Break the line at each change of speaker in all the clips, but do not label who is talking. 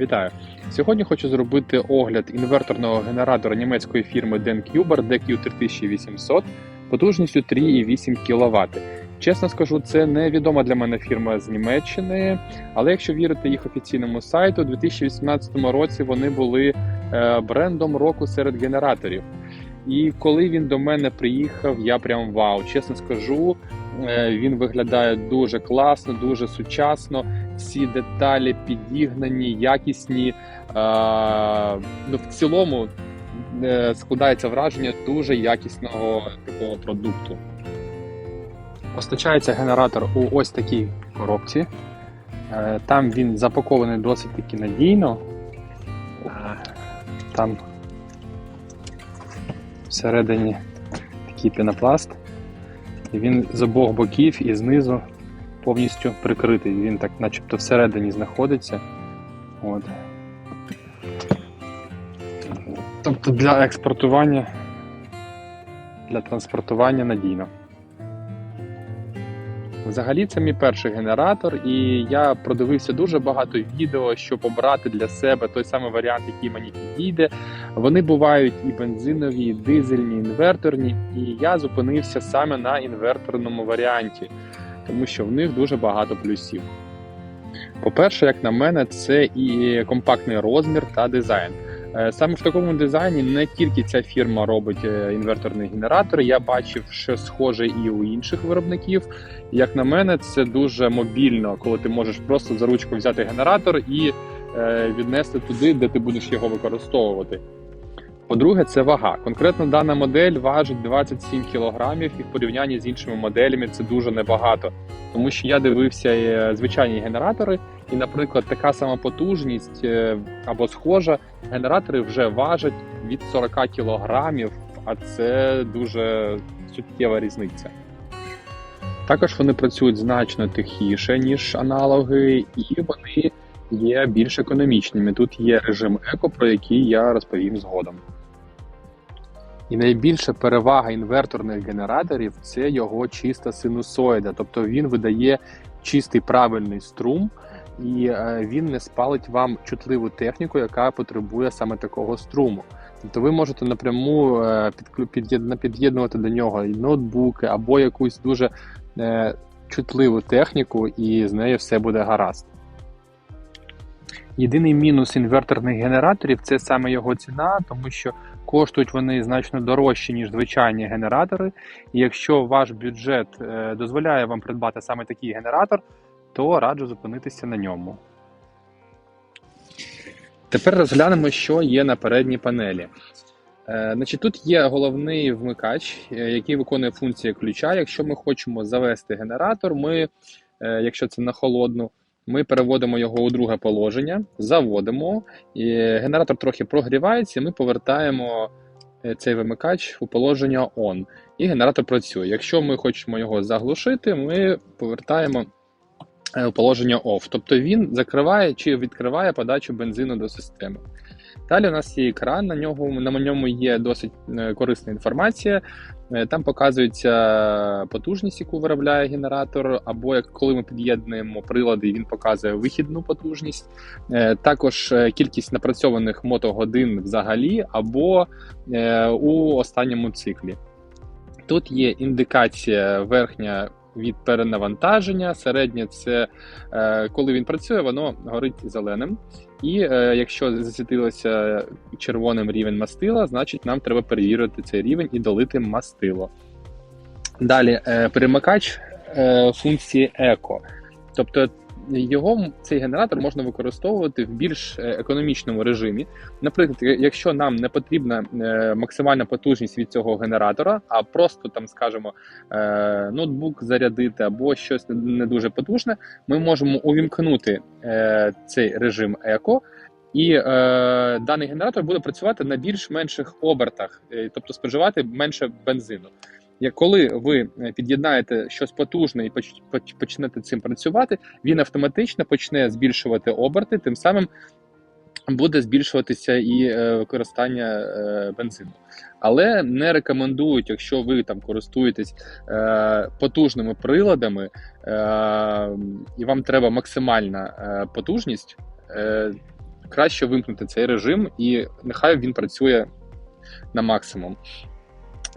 Вітаю! Сьогодні хочу зробити огляд інверторного генератора німецької фірми DenKuber DQ3800 потужністю 3,8 кВт. Чесно скажу, це невідома для мене фірма з Німеччини, але якщо вірити їх офіційному сайту, у 2018 році вони були е, брендом року серед генераторів. І коли він до мене приїхав, я прям вау. Чесно скажу, він виглядає дуже класно, дуже сучасно. Всі деталі підігнані, якісні. Е, ну, в цілому е, складається враження дуже якісного такого продукту. Постачається генератор у ось такій коробці. Е, Там він запакований досить таки надійно. Е, Там всередині такий пінопласт. Він з обох боків і знизу повністю прикритий. Він так начебто всередині знаходиться. От. Тобто для експортування, для транспортування надійно. Взагалі, це мій перший генератор, і я продивився дуже багато відео, щоб обрати для себе той самий варіант, який мені підійде. Вони бувають і бензинові, і дизельні, і інверторні, і я зупинився саме на інверторному варіанті, тому що в них дуже багато плюсів. По-перше, як на мене, це і компактний розмір та дизайн. Е, Саме в такому дизайні не тільки ця фірма робить е, інверторний генератор, я бачив, що схоже і у інших виробників. Як на мене, це дуже мобільно, коли ти можеш просто за ручку взяти генератор і е, віднести туди, де ти будеш його використовувати. По-друге, це вага. Конкретно дана модель важить 27 кг, і в порівнянні з іншими моделями це дуже небагато. Тому що я дивився е, звичайні генератори, і, наприклад, така сама потужність е, або схожа, генератори вже важать від 40 кг, а це дуже суттєва різниця. Також вони працюють значно тихіше, ніж аналоги, і вони є більш економічними. Тут є режим еко, про який я розповім згодом. І найбільша перевага інверторних генераторів це його чиста синусоїда, тобто він видає чистий правильний струм, і е, він не спалить вам чутливу техніку, яка потребує саме такого струму. Тобто ви можете напряму е, під'єднувати до нього і ноутбуки або якусь дуже е, чутливу техніку, і з нею все буде гаразд. Єдиний мінус інверторних генераторів це саме його ціна, тому що коштують вони значно дорожче, ніж звичайні генератори. І якщо ваш бюджет е, дозволяє вам придбати саме такий генератор, то раджу зупинитися на ньому. Тепер розглянемо, що є на передній панелі. Е, Значить, тут є головний вмикач, е, який виконує функцію ключа. Якщо ми хочемо завести генератор, ми, якщо це на холодну, ми переводимо його у друге положення, заводимо, і генератор трохи прогрівається, і ми повертаємо е, цей вимикач у положення ON. І генератор працює. Якщо ми хочемо його заглушити, ми повертаємо е, у положення OFF. Тобто він закриває чи відкриває подачу бензину до системи. Далі у нас є екран, на нього на ньому є досить е, корисна інформація. Е, Там показується потужність, яку виробляє генератор, або як коли ми під'єднуємо прилади, він показує вихідну потужність. Е, Також е, кількість напрацьованих мотогодин взагалі, або у останньому циклі. Тут є індикація верхня від перенавантаження, Середнє це е, коли він працює, воно горить зеленим. І е, якщо засвітилося червоним рівень мастила, значить нам треба перевірити цей рівень і долити мастило. Далі е, перемикач функції еко. Тобто його цей генератор можна використовувати в більш е, економічному режимі. Наприклад, якщо нам не потрібна е, максимальна потужність від цього генератора, а просто там, скажімо, е, ноутбук зарядити або щось не дуже потужне, ми можемо увімкнути цей режим еко. І е, даний генератор буде працювати на більш-менших обертах, е, тобто споживати менше бензину. Як коли ви е, під'єднаєте щось потужне і поч- поч- почнете цим працювати, він автоматично почне збільшувати оберти, тим самим буде збільшуватися і е, використання е, бензину. Але не рекомендують, якщо ви там користуєтесь е, потужними приладами, е, і вам треба максимальна е, потужність. Е, краще вимкнути цей режим і нехай він працює на максимум.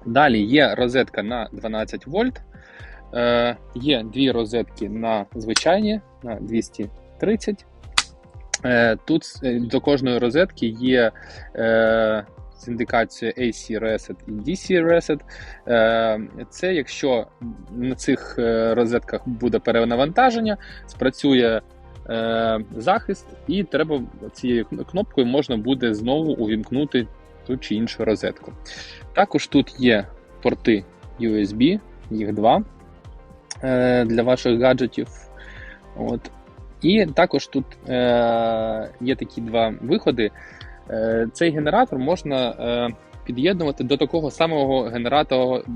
Далі є розетка на 12 вольт. Е, Є дві розетки на звичайні на 230. Е, Тут е, до кожної розетки є е, з індикацією AC Reset і DC Reset. Е, Це якщо на цих е, розетках буде перенавантаження, спрацює захист, і треба цією кнопкою можна буде знову увімкнути ту чи іншу розетку. Також тут є порти USB, їх два е, для ваших гаджетів. От. І також тут е, є такі два виходи. Е, Цей генератор можна під'єднувати до такого самого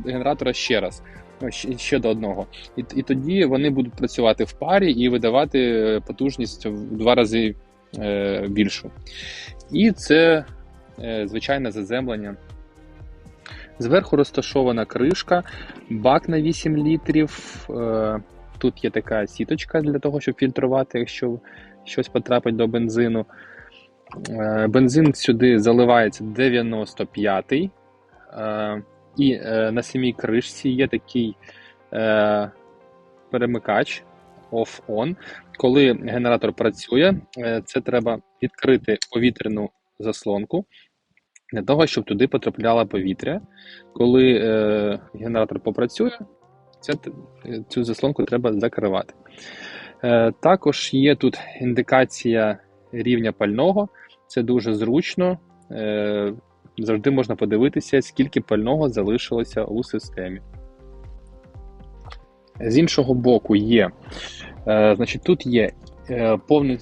генератора, ще раз, ну, ще, до одного. І, і тоді вони будуть працювати в парі і видавати потужність в два рази більшу. І це звичайне заземлення. Зверху розташована кришка, бак на 8 літрів. Е, Тут є така сіточка для того, щоб фільтрувати, якщо щось потрапить до бензину. Е, Бензин сюди заливається 95-й. Е, І е, на самій кришці є такий е, перемикач off-on. Коли генератор працює, е, це треба відкрити повітряну заслонку для того, щоб туди потрапляло повітря. Коли е, генератор попрацює, це, цю заслонку треба закривати. Е, також є тут індикація рівня пального. Це дуже зручно. Е, завжди можна подивитися, скільки пального залишилося у системі. З іншого боку, є. Е, значить, Тут є е,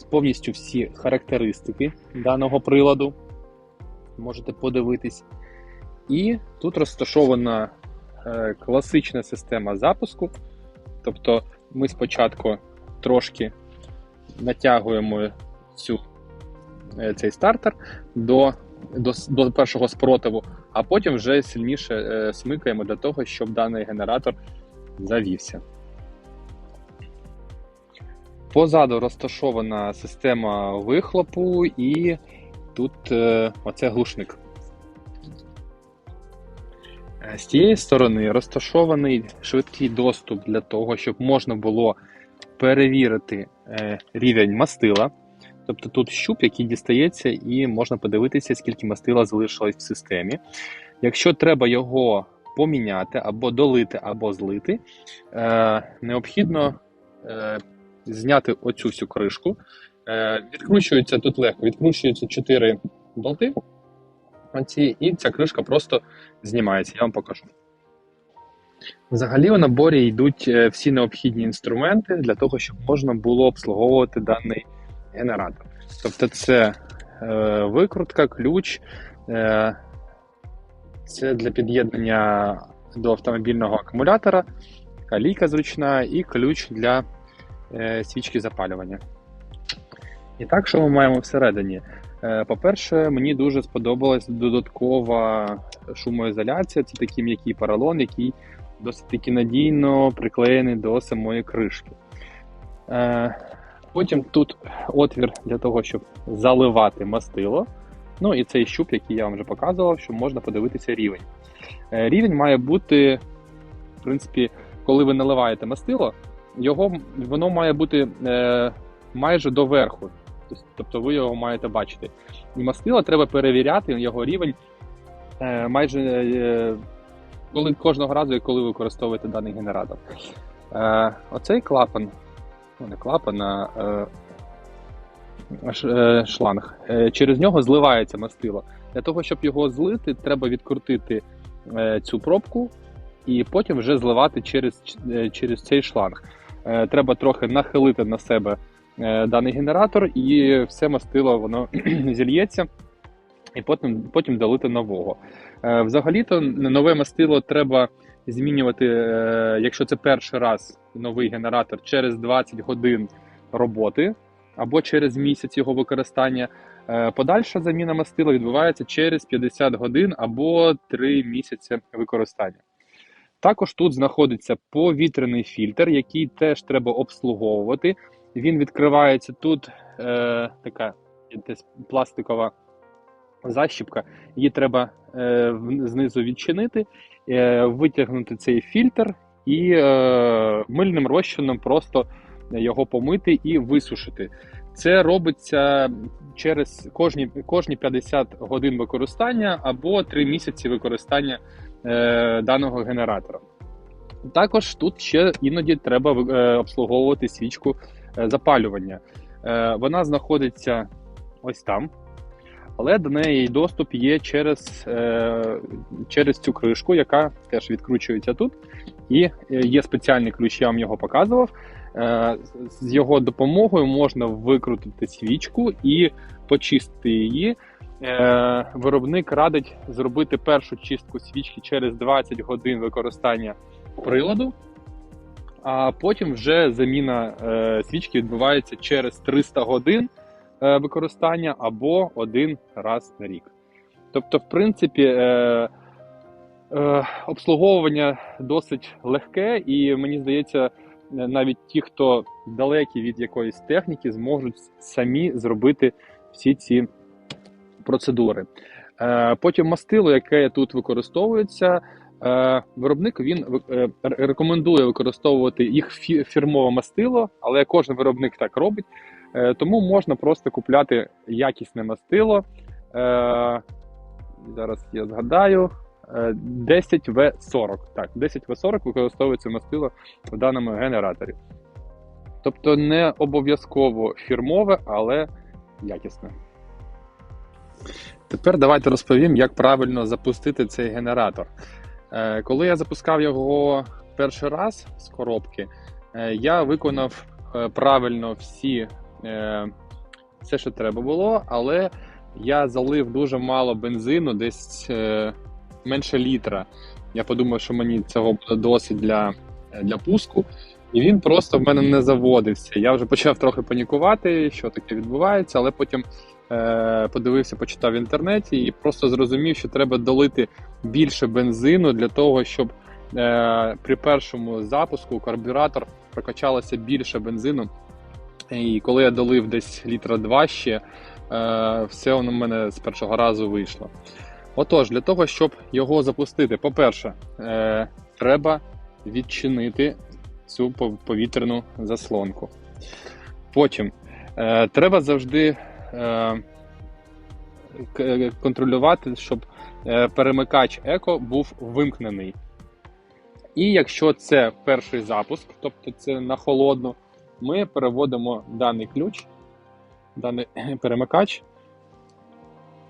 повністю всі характеристики даного приладу. Можете подивитись. І тут розташована е, класична система запуску. Тобто ми спочатку трошки натягуємо цю, е, цей стартер до, до, до першого спротиву, а потім вже сильніше е, смикаємо для того, щоб даний генератор завівся. Позаду розташована система вихлопу, і тут е, оце глушник. З цієї сторони розташований швидкий доступ для того, щоб можна було перевірити е, рівень мастила. Тобто тут щуп, який дістається, і можна подивитися, скільки мастила залишилось в системі. Якщо треба його поміняти або долити, або злити, е, необхідно е, зняти оцю всю кришку. Відкручується тут легко, відкручуються 4 болти. Оці, і ця кришка просто знімається, я вам покажу. Взагалі у наборі йдуть всі необхідні інструменти для того, щоб можна було обслуговувати даний генератор. Тобто, це е, викрутка, ключ, е, це для під'єднання до автомобільного акумулятора, калійка зручна і ключ для е, свічки запалювання. І так, що ми маємо всередині? По-перше, мені дуже сподобалась додаткова шумоізоляція. Це такий м'який поролон, який досить таки надійно приклеєний до самої кришки. Потім тут отвір для того, щоб заливати мастило. Ну і цей щуп, який я вам вже показував, що можна подивитися рівень. Рівень має бути, в принципі, коли ви наливаєте мастило, його, воно має бути е, майже до верху. Тобто ви його маєте бачити. І мастило треба перевіряти його рівень е, майже е, коли, кожного разу, коли ви використовуєте даний генератор. Е, Оцей клапан, ну не клапан, а шланг. Через нього зливається мастило. Для того, щоб його злити, треба відкрутити цю пробку і потім вже зливати через, через цей шланг. Треба трохи нахилити на себе. Е, даний генератор, і все мастило воно зільється, і потім потім долити нового. Е, взагалі-то нове мастило треба змінювати, е, якщо це перший раз новий генератор, через 20 годин роботи або через місяць його використання. Подальша заміна мастила відбувається через 50 годин або 3 місяці використання. Також тут знаходиться повітряний фільтр, який теж треба обслуговувати. Він відкривається тут е, така десь пластикова защіпка, її треба е, знизу відчинити, е, витягнути цей фільтр і е, мильним розчином просто його помити і висушити. Це робиться через кожні, кожні 50 годин використання або 3 місяці використання е, даного генератора. Також тут ще іноді треба е, обслуговувати свічку запалювання. Е, вона знаходиться ось там, але до неї доступ є через, е, через цю кришку, яка теж відкручується тут. І е, є спеціальний ключ, я вам його показував. Е, з його допомогою можна викрутити свічку і почистити її. Е, Виробник радить зробити першу чистку свічки через 20 годин використання приладу, а потім вже заміна е, свічки відбувається через 300 годин е, використання або один раз на рік. Тобто, в принципі, е, е, обслуговування досить легке, і мені здається, навіть ті, хто далекі від якоїсь техніки, зможуть самі зробити всі ці процедури. Е, Потім мастило, яке тут використовується. Е, Виробник він е, рекомендує використовувати їх фі- фірмове мастило, але кожен виробник так робить. Е, Тому можна просто купляти якісне мастило. Зараз я згадаю. е, 10В40. Так, 10В40 використовується мастило в даному генераторі. Тобто не обов'язково фірмове, але якісне. Тепер давайте розповім, як правильно запустити цей генератор. Е, Коли я запускав його перший раз з коробки, е, я виконав е, правильно всі, все, що треба було, але я залив дуже мало бензину, десь менше літра. Я подумав, що мені цього буде досить для, для пуску. І він просто в мене не заводився. Я вже почав трохи панікувати, що таке відбувається, але потім подивився, почитав в інтернеті і просто зрозумів, що треба долити більше бензину для того, щоб е, при першому запуску карбюратор прокачалося більше бензину. І коли я долив десь літра два ще, е, все воно в мене з першого разу вийшло. Отож, для того, щоб його запустити, по-перше, е, треба відчинити цю повітряну заслонку. Потім е, треба завжди е, контролювати, щоб е, перемикач еко був вимкнений. І якщо це перший запуск, тобто це на холодну, ми переводимо даний ключ, даний перемикач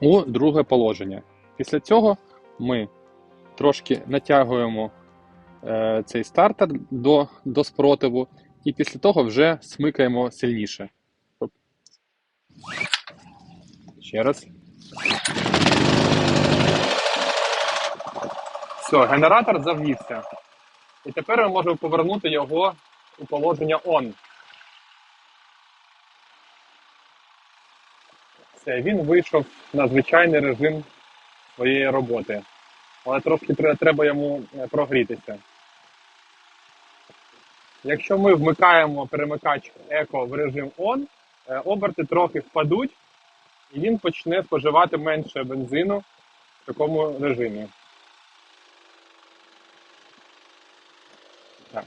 у друге положення. Після цього ми трошки натягуємо е, цей стартер до, до спротиву, і після того вже смикаємо сильніше. Ще раз. Все, генератор завівся. І тепер ми можемо повернути його у положення ON. Все, він вийшов на звичайний режим своєї роботи. Але трошки треба йому е, прогрітися. Якщо ми вмикаємо перемикач Eco в режим ON, е, оберти трохи впадуть, і він почне споживати менше бензину в такому режимі. Так.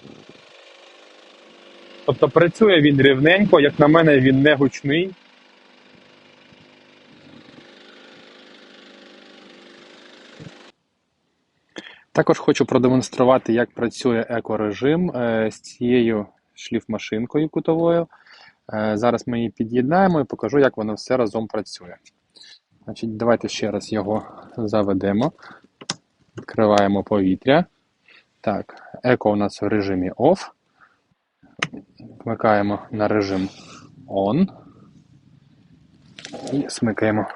Тобто працює він рівненько, як на мене, він не гучний. Також хочу продемонструвати, як працює екорежим е, з цією шліфмашинкою кутовою. Е, Зараз ми її під'єднаємо і покажу, як воно все разом працює. Значить, давайте ще раз його заведемо. Відкриваємо повітря. Так, еко у нас в режимі OFF. Вмикаємо на режим ON. І смикаємо.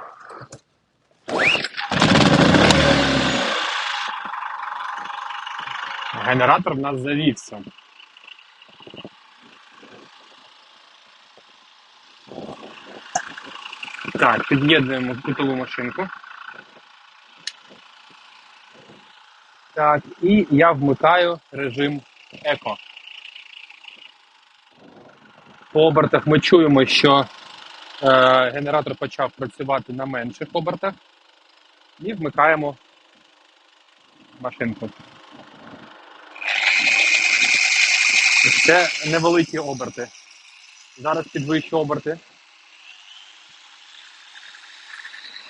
Генератор в нас завівся. Так, під'єднуємо кутову машинку. Так, і я вмикаю режим еко. По обертах ми чуємо, що е, генератор почав працювати на менших обертах і вмикаємо машинку. Це невеликі оберти. Зараз підвищу оберти.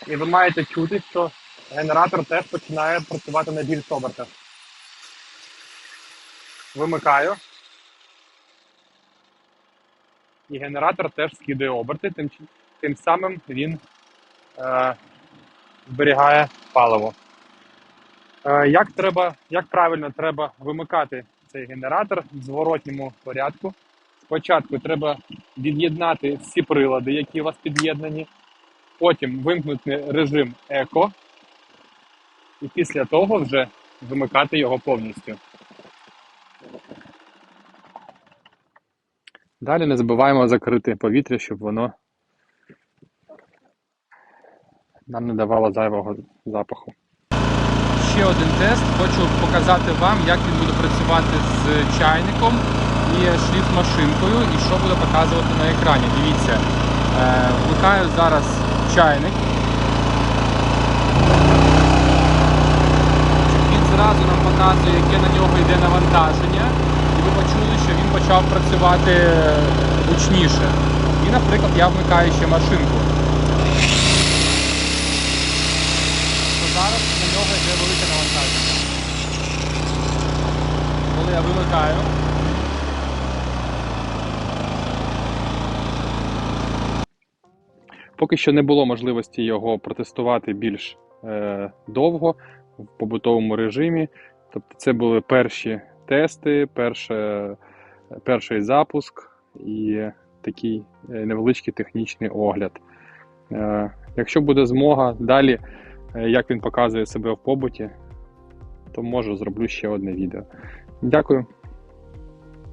І ви маєте чути, що генератор теж починає працювати на більш обертах. Вимикаю. І генератор теж скидає оберти, тим, тим самим він е, зберігає паливо. Е, як, треба, як правильно треба вимикати цей генератор в зворотньому порядку? Спочатку треба від'єднати всі прилади, які у вас під'єднані, потім вимкнути режим еко, і після того вже вимикати його повністю. Далі не забуваємо закрити повітря, щоб воно нам не давало зайвого запаху. Ще один тест. Хочу показати вам, як він буде працювати з чайником і шліфмашинкою, і що буде показувати на екрані. Дивіться, е, вмикаю зараз чайник. Він зразу нам показує, яке на нього йде навантаження. І ви почули, що він почав працювати гучніше. І, наприклад, я вмикаю ще машинку. То зараз на нього йде велике навантаження. Коли я вимикаю. Поки що не було можливості його протестувати більш е, довго в побутовому режимі. Тобто це були перші тести, перше, перший запуск і такий е, невеличкий технічний огляд. Е, Якщо буде змога далі, е, як він показує себе в побуті, то може зроблю ще одне відео. Дякую.